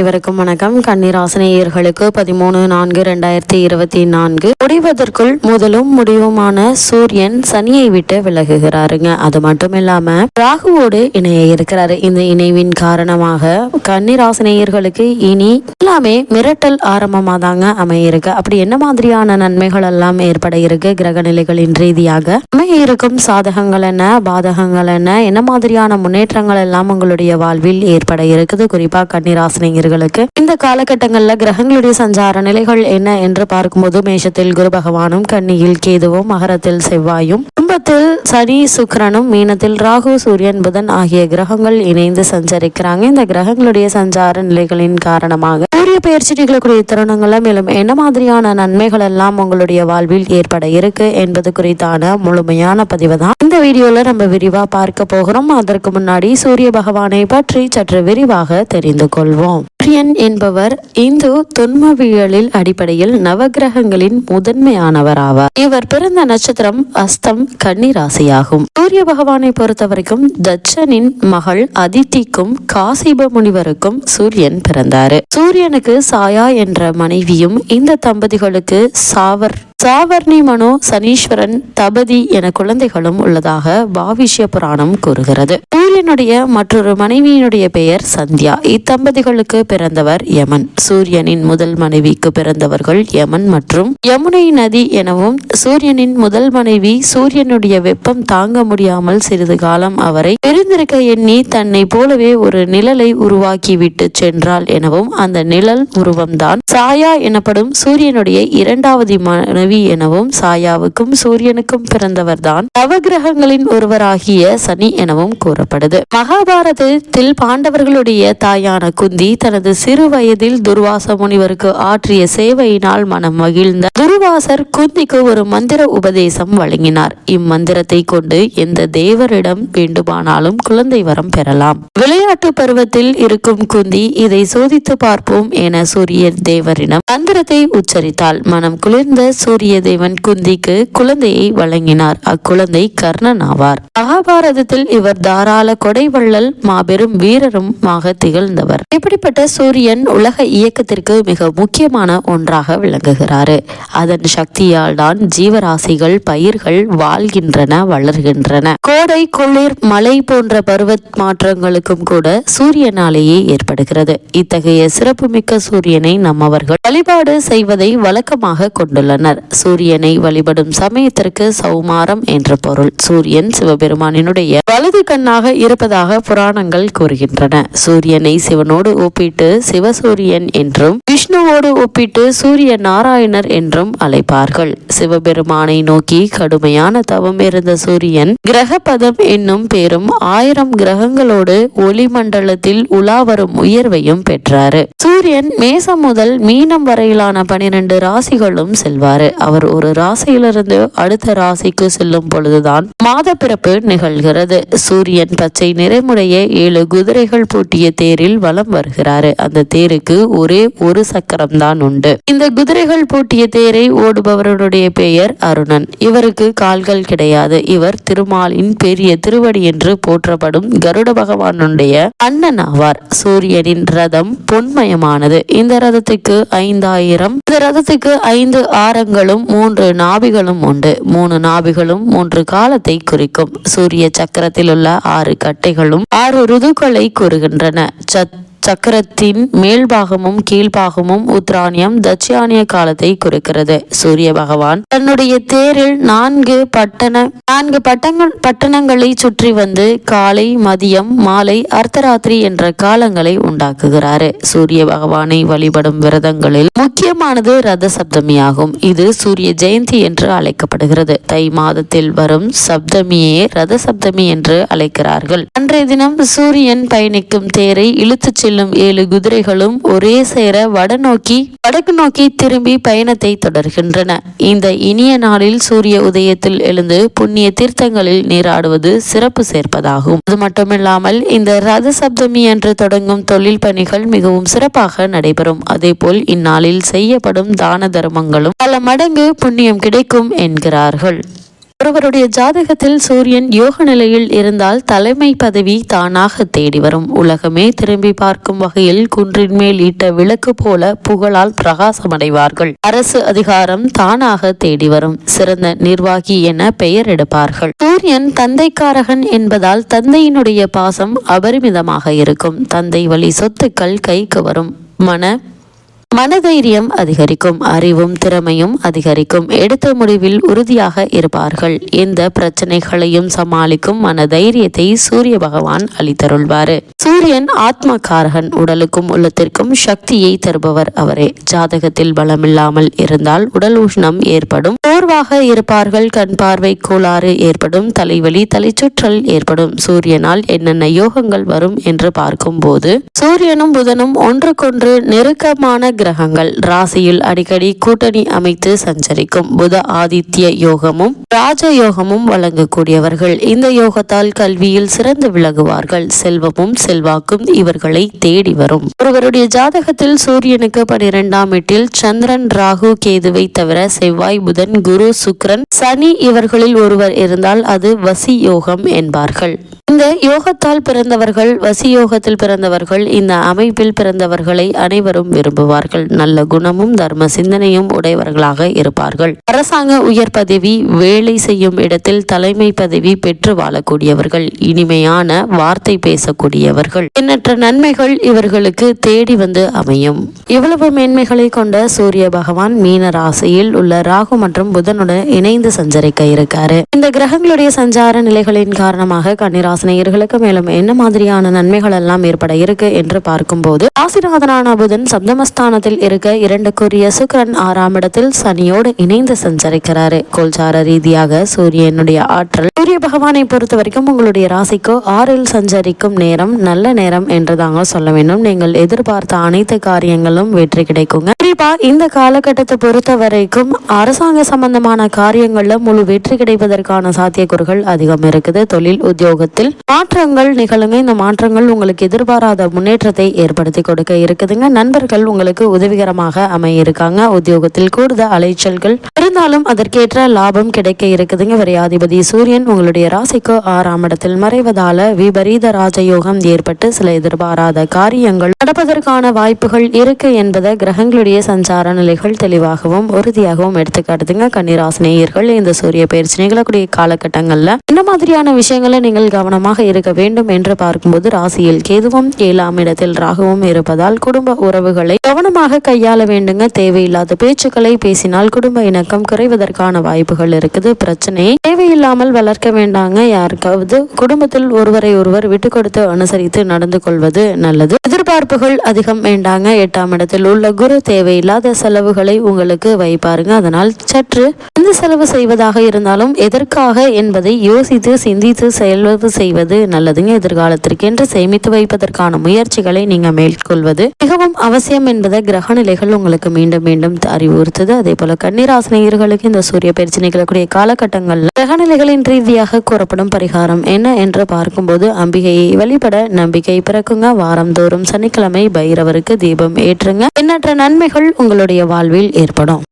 இவருக்கும் வணக்கம். கன்னிராசினியர்களுக்கு பதிமூணு நான்கு ரெண்டாயிரத்தி இருபத்தி நான்கு. முடிவதற்குள் முதலும் முடிவுமான சூரியன் சனியை விட்டு விலகுகிறாருங்க. அது மட்டும் இல்லாம ராகுவோடு இணைய இருக்கிறாரு. இந்த இணைவின் காரணமாக கன்னிராசினியர்களுக்கு இனி எல்லாமே மிரட்டல் ஆரம்பமா தாங்க அமையிருக்கு. அப்படி என்ன மாதிரியான நன்மைகள் எல்லாம் ஏற்பட இருக்கு? கிரக நிலைகளின் ரீதியாக அமைய இருக்கும் சாதகங்கள் என்ன? பாதகங்கள் என்ன? என்ன மாதிரியான முன்னேற்றங்கள் எல்லாம் உங்களுடைய வாழ்வில் ஏற்பட இருக்குது? குறிப்பா நேயர்களுக்கு இந்த காலகட்டங்களில் கிரகங்களுடைய சஞ்சார நிலைகள் என்ன என்று பார்க்கும்போது மேஷத்தில் குரு பகவானும் கன்னியில் கேதுவும் மகரத்தில் செவ்வாயும் கும்பத்தில் சனி சுக்கரனும் மீனத்தில் ராகு சூரியன் புதன் ஆகிய கிரகங்கள் இணைந்து சஞ்சரிக்கிறாங்க. இந்த கிரகங்களுடைய சஞ்சார நிலைகளின் காரணமாக சூரிய பயிற்சி நிகழக்கூடிய தருணங்கள்ல மேலும் என்ன மாதிரியான நன்மைகள் எல்லாம் உங்களுடைய வாழ்வில் ஏற்பட இருக்கு என்பது குறித்தான முழுமையான பதிவு தான். இந்த வீடியோல நம்ம விரிவா பார்க்க போகிறோம். அதற்கு முன்னாடி சூரிய பகவானை பற்றி சற்று விரிவாக தெரிந்து கொள்வோம். சூரியன் என்பவர் இந்து தொன்மவியலில் அடிப்படையில் நவகிரகங்களின் முதன்மையானவர் ஆவார் இவர் பிறந்த நட்சத்திரம் அஸ்தம் கன்னி ராசியாகும் சூரிய பகவானை பொறுத்தவரைக்கும் தட்சனின் மகள் அதித்திக்கும் காசிப முனிவருக்கும் சூரியன் பிறந்தாரு. சூரியனுக்கு சாயா என்ற மனைவியும் இந்த தம்பதிகளுக்கு சாவர் சாவர்ணி மனோ சனீஸ்வரன் தபதி என குழந்தைகளும் உள்ளதாக பாவிஷ்ய புராணம் கூறுகிறது. சூரியனுடைய மற்றொரு மனைவியினுடைய பெயர் சந்தியா. இத்தம்பதிகளுக்கு பிறந்தவர் யமன். சூரியனின் முதல் மனைவிக்கு பிறந்தவர்கள் யமன் மற்றும் யமுனை நதி எனவும் சூரியனின் முதல் மனைவி சூரியனுடைய வெப்பம் தாங்க முடியாமல் சிறிது காலம் அவரை பிரிந்திருக்க எண்ணி தன்னை போலவே ஒரு நிழலை உருவாக்கி விட்டு சென்றாள் எனவும் அந்த நிழல் உருவம்தான் சாயா எனப்படும் சூரியனுடைய இரண்டாவது மனைவி எனவும் சாயாவுக்கும் சூரியனுக்கும் பிறந்தவர்தான் நவகிரகங்களின் ஒருவராகிய சனி எனவும் கூறப்படுது. மகாபாரதத்தில் பாண்டவர்களுடைய தாயான குந்தி தனது சிறு வயதில் துர்வாச முனிவருக்கு ஆற்றிய சேவையினால் மனம் மகிழ்ந்த துருவாசர் குந்திக்கு ஒரு மந்திர உபதேசம் வழங்கினார். இம்மந்திரத்தை கொண்டு எந்த தேவரிடம் வேண்டுமானாலும் குழந்தை வரம் பெறலாம். விளையாட்டு பருவத்தில் இருக்கும் குந்தி இதை சோதித்து பார்ப்போம் என சூரிய தேவரிடம் மந்திரத்தை உச்சரித்தாள். மனம் குளிர்ந்த சூரிய தேவன் குந்திக்கு குழந்தையை வழங்கினார். அக்குழந்தை கர்ணன் ஆவார் மகாபாரதத்தில் இவர் தாராள கொடைவள்ளல் மாபெரும் வீரருமாக திகழ்ந்தவர். இப்படிப்பட்ட சூரியன் உலக இயக்கத்திற்கு மிக முக்கியமான ஒன்றாக விளங்குகிறாரு. அதன் சக்தியால் தான் ஜீவராசிகள் பயிர்கள் வாழ்கின்றன வளர்கின்றன. கோடை குளிர் மழை போன்ற பருவ மாற்றங்களுக்கும் கூட சூரியனாலேயே ஏற்படுகிறது. இத்தகைய சிறப்புமிக்க சூரியனை நம்மவர்கள் வழிபாடு செய்வதை வழக்கமாக கொண்டுள்ளனர். சூரியனை வழிபடும் சமயத்திற்கு சௌமாரம் என்ற பொருள். சூரியன் சிவபெருமானினுடைய வலது கண்ணாக இருப்பதாக புராணங்கள் கூறுகின்றன. சூரியனை சிவனோடு ஒப்பிட்டு சிவசூரியன் என்றும் விஷ்ணுவோடு ஒப்பிட்டு சூரிய நாராயணர் என்றும் அழைப்பார்கள். சிவபெருமானை நோக்கி கடுமையான தவம் இருந்த சூரியன் கிரகபதம் என்னும் பேரும் ஆயிரம் கிரகங்களோடு ஒளிமண்டலத்தில் உலா வரும் உயர்வையும் பெற்றாரு. சூரியன் மேசம் முதல் மீனம் வரையிலான பனிரெண்டு ராசிகளும் செல்வாரு. அவர் ஒரு ராசியிலிருந்து அடுத்த ராசிக்கு செல்லும் பொழுதுதான் மாத பிறப்பு நிகழ்கிறது. சூரியன் பச்சை நிறமுடைய ஏழு குதிரைகள் பூட்டிய தேரில் வலம் வருகிறாரு. அந்த தேருக்கு ஒரே ஒரு சக்கரம் தான் உண்டு. இந்த குதிரைகள் பூட்டிய தேரை ஓடுபவருடைய பெயர் அருணன். இவருக்கு கால்கள் கிடையாது. இவர் திருமாலின் பெரிய திருவடி என்று போற்றப்படும் கருட பகவானுடைய அண்ணன் ஆவார். சூரியனின் ரதம் பொன்மயமானது. இந்த ரதத்துக்கு ஐந்தாயிரம் இந்த ரதத்துக்கு ஐந்து ஆரங்களும் மூன்று நாபிகளும் உண்டு. மூணு நாபிகளும் மூன்று காலத்தை குறிக்கும். சூரிய சக்கரத்தில் உள்ள ஆறு கட்டைகளும் ஆறு ருதுக்களை கூறுகின்றன. சத் சக்கரத்தின் மேல்பாகமும் கீழ்பாகமும் உத்ராணியம் தட்சியானிய காலத்தை குறிக்கிறது. சூரிய பகவான் தன்னுடைய தேரில் நான்கு பட்டண நான்கு பட்டங்கள் பட்டணங்களை சுற்றி வந்து காலை மதியம் மாலை அர்த்தராத்திரி என்ற காலங்களை உண்டாக்குகிறாரு. சூரிய பகவானை வழிபடும் விரதங்களில் முக்கியமானது ரத சப்தமி ஆகும் இது சூரிய ஜெயந்தி என்று அழைக்கப்படுகிறது. தை மாதத்தில் வரும் சப்தமியே ரத சப்தமி என்று அழைக்கிறார்கள். அன்றைய தினம் சூரியன் பயணிக்கும் தேரை இழுத்துச் செல்லும் ஏழு குதிரைகளும் ஒரே சேர வடநோக்கி வடக்கு நோக்கி திரும்பி பயணத்தை தொடர்கின்றன. இந்த இனிய நாளில் சூரிய உதயத்தில் எழுந்து புண்ணிய தீர்த்தங்களில் நீராடுவது சிறப்பு சேர்ப்பதாகும். அது மட்டுமில்லாமல் இந்த ரத சப்தமி என்று தொடங்கும் தொழில் பணிகள் மிகவும் சிறப்பாக நடைபெறும். அதேபோல் இந்நாளில் செய்யப்படும் தான தர்மங்களும் பல மடங்கு புண்ணியம் கிடைக்கும் என்கிறார்கள். ஒருவருடைய ஜாதகத்தில் சூரியன் யோக நிலையில் இருந்தால் தலைமை பதவி தானாக தேடி வரும். உலகமே திரும்பி பார்க்கும் வகையில் குன்றின் மேல் ஈட்ட விளக்கு போல புகழால் பிரகாசமடைவார்கள். அரசு அதிகாரம் தானாக தேடி வரும். சிறந்த நிர்வாகி என பெயர் எடுப்பார்கள். சூரியன் தந்தைக்காரகன் என்பதால் தந்தையினுடைய பாசம் அபரிமிதமாக இருக்கும். தந்தை வழி சொத்துக்கள் கைக்கு வரும். மன மனதைரியம் அதிகரிக்கும் அறிவும் திறமையும் அதிகரிக்கும். எடுத்த முடிவில் உறுதியாக இருப்பார்கள். எந்த பிரச்சனைகளையும் சமாளிக்கும் மனதைரியத்தை சூரிய பகவான் அளித்தருள்வார். சூரியன் ஆத்மகாரகன் உடலுக்கும் உள்ளத்திற்கும் சக்தியை தருபவர் அவரே. ஜாதகத்தில் பலமில்லாமல் இருந்தால் உடல் உஷ்ணம் ஏற்படும். சோர்வாக இருப்பார்கள் கண் பார்வை கோளாறு ஏற்படும் தலைவலி தலைச்சுற்றல் ஏற்படும். சூரியனால் என்னென்ன யோகங்கள் வரும் என்று பார்க்கும்போது சூரியனும் புதனும் ஒன்றுக்கொன்று நெருக்கமான கிரகங்கள் ராசியில் அடிக்கடி கூட்டணி அமைத்து சஞ்சரிக்கும் புத ஆதித்ய யோகமும் ராஜ யோகமும் வழங்கக்கூடியவர்கள். இந்த யோகத்தால் கல்வியில் சிறந்து விலகுவார்கள் செல்வமும் செல்வாக்கும் இவர்களை தேடி வரும். ஒருவருடைய ஜாதகத்தில் சூரியனுக்கு பனிரெண்டாம் எட்டில் சந்திரன் ராகு கேதுவை தவிர செவ்வாய் புதன் குரு சுக்ரன் சனி இவர்களில் ஒருவர் இருந்தால் அது வசி யோகம் என்பார்கள். இந்த யோகத்தால் பிறந்தவர்கள் வசி யோகத்தில் பிறந்தவர்கள் இந்த அமைப்பில் பிறந்தவர்களை அனைவரும் விரும்புவார்கள். நல்ல குணமும் தர்ம சிந்தனையும் உடையவர்களாக இருப்பார்கள். அரசாங்க உயர் பதவி வேலை செய்யும் இடத்தில் தலைமை பதவி பெற்று வாழக்கூடியவர்கள் இனிமையான வார்த்தை பேசக்கூடியவர்கள். எண்ணற்ற நன்மைகள் இவர்களுக்கு தேடி வந்து அமையும். இவ்வளவு மேன்மைகளை கொண்ட சூரிய பகவான் மீன ராசியில் உள்ள ராகு மற்றும் புதனுடன் இணைந்து சஞ்சரிக்க இருக்காரு. இந்த கிரகங்களுடைய சஞ்சார நிலைகளின் காரணமாக கன்னிராசினியர்களுக்கு மேலும் என்ன மாதிரியான நன்மைகள் எல்லாம் ஏற்பட இருக்கு என்று பார்க்கும்போது ராசிநாதனான புதன் சப்தமஸ்தானத்தில் இருக்க இரண்டுக்குரிய சுக்கரன் ஆறாம் இடத்தில் சனியோடு இணைந்து சஞ்சரிக்கிறாரு. கோல்சார ரீதியாக சூரியனுடைய ஆற்றல் சூரிய பகவானை பொறுத்த வரைக்கும் உங்களுடைய ராசிக்கு ஆறில் சஞ்சரிக்கும் நேரம் நல்ல நேரம் என்று தாங்க சொல்ல வேண்டும். நீங்கள் எதிர்பார்த்த அனைத்து காரியங்களும் வெற்றி கிடைக்குங்க. குறிப்பா இந்த காலகட்டத்தை பொறுத்த வரைக்கும் அரசாங்க சம்பந்தமான காரியங்கள்ல முழு வெற்றி கிடைப்பதற்கான சாத்தியக்கூறுகள் அதிகம் இருக்குது. தொழில் உத்தியோகத்தில் மாற்றங்கள் நிகழுங்க இந்த மாற்றங்கள் உங்களுக்கு எதிர்பாராத முன்னேற்றத்தை ஏற்படுத்தி கொடுக்க இருக்குதுங்க. நண்பர்கள் உங்களுக்கு உதவிகரமாக அமைய இருக்காங்க உத்தியோகத்தில் கூடுதல் அலைச்சல்கள். இருந்தாலும் அதற்கேற்ற லாபம் கிடைக்க இருக்குதுங்க. விரையாதிபதி சூரியன் உங்களுடைய ராசிக்கு ஆறாம் இடத்தில் மறைவதால விபரீத ராஜயோகம் ஏற்பட்டு சில எதிர்பாராத காரியங்கள் நடப்பதற்கான வாய்ப்புகள் இருக்கு என்பதை கிரகங்களுடைய சஞ்சார நிலைகள் தெளிவாகவும் உறுதியாகவும் எடுத்துக்காட்டுதுங்க. கன்னிராசினியர்கள் இந்த சூரிய பயிற்சி நிகழக்கூடிய காலகட்டங்கள்ல இந்த மாதிரியான விஷயங்களை நீங்கள் கவனமாக இருக்க வேண்டும் என்று பார்க்கும்போது ராசியில் கேதுவும் ஏழாம் இடத்தில் ராகுவும் இருப்பதால் குடும்ப உறவுகளை கவனமாக கையாள வேண்டுங்க. தேவையில்லாத பேச்சுக்களை பேசினால் குடும்ப இணக்கம் குறைவதற்கான வாய்ப்புகள் இருக்குது. பிரச்சனை தேவையில்லாமல் வளர்க்க வேண்டாங்க. யாருக்காவது குடும்பத்தில் ஒருவரை ஒருவர் விட்டு கொடுத்து அனுசரித்து நடந்து கொள்வது நல்லது. எதிர்பார்ப்புகள் அதிகம் வேண்டாங்க. எட்டாம் இடத்தில் உள்ள குரு தேவையில்லாத செலவுகளை உங்களுக்கு வைப்பாருங்க. அதனால் சற்று எந்த செலவு செய்வதாக இருந்தாலும் எதற்காக என்பதை யோசித்து சிந்தித்து செலவு செய்வது நல்லதுங்க. எதிர்காலத்திற்கு என்று சேமித்து வைப்பதற்கான முயற்சிகளை நீங்க மேற்கொள்வது மிகவும் அவசியம் என்பதை கிரக நிலைகள் உங்களுக்கு மீண்டும் மீண்டும் அறிவுறுத்துது. அதே போல கன்னிராசினியர்களுக்கு இந்த சூரிய பயிற்சி நிகழக்கூடிய காலகட்டங்கள்ல கிரக நிலைகளின் ரீதியாக கூறப்படும் பரிகாரம் என்ன என்று பார்க்கும்போது அம்பிகையை வழிபட நம்பிக்கை பிறக்குங்க. வாரந்தோறும் சனிக்கிழமை பைரவருக்கு தீபம் ஏற்றுங்க. எண்ணற்ற நன்மைகள் உங்களுடைய வாழ்வில் ஏற்படும்.